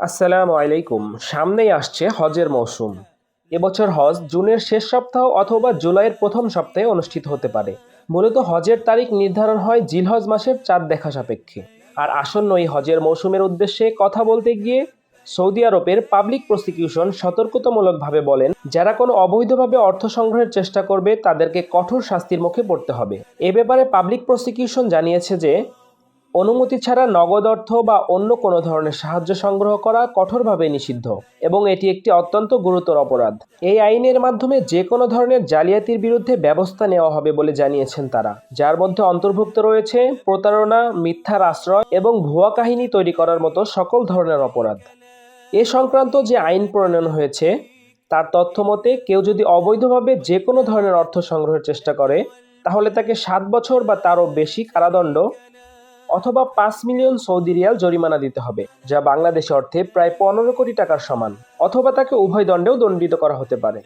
আসসালামু আলাইকুম। সামনেই আসছে হজের মৌসুম। এবছর হজ জুনের শেষ সপ্তাহ অথবা জুলাইয়ের প্রথম সপ্তাহে অনুষ্ঠিত হতে পারে। মূলত হজের তারিখ নির্ধারণ হয় জিলহজ মাসের চাঁদ দেখা সাপেক্ষে। আর আসন্ন এই হজের মৌসুমের উদ্দেশ্যে কথা বলতে গিয়ে সৌদি আরবের পাবলিক প্রসিকিউশন সতর্কতামূলকভাবে বলেন, যারা কোনো অবৈধভাবে অর্থ সংগ্রহের চেষ্টা করবে, তাদেরকে কঠোর শাস্তির মুখে পড়তে হবে। এ ব্যাপারে পাবলিক প্রসিকিউশন জানিয়েছে যে, অনুমতি ছাড়া নগদ অর্থ বা অন্য কোনো ধরনের সাহায্য সংগ্রহ করা কঠোরভাবে নিষিদ্ধ এবং এটি একটি অত্যন্ত গুরুতর অপরাধ। এই আইনের মাধ্যমে যে কোনো ধরনের জালিয়াতির বিরুদ্ধে ব্যবস্থা নেওয়া হবে বলে জানিয়েছেন তারা। যার মধ্যে অন্তর্ভুক্ত রয়েছে প্রতারণা, মিথ্যার আশ্রয় এবং ভুয়া কাহিনী তৈরি করার মতো সকল ধরনের অপরাধ। এ সংক্রান্ত যে আইন প্রণয়ন হয়েছে, তার তথ্য মতে কেউ যদি অবৈধভাবে যে কোনো ধরনের অর্থ সংগ্রহের চেষ্টা করে, তাহলে তাকে সাত বছর বা তারও বেশি কারাদণ্ড অথবা পাঁচ মিলিয়ন সৌদি রিয়াল জরিমানা দিতে হবে, যা বাংলাদেশ অর্থে প্রায় পনেরো কোটি টাকার সমান, অথবা তাকে উভয় দণ্ডেও দণ্ডিত করা হতে পারে।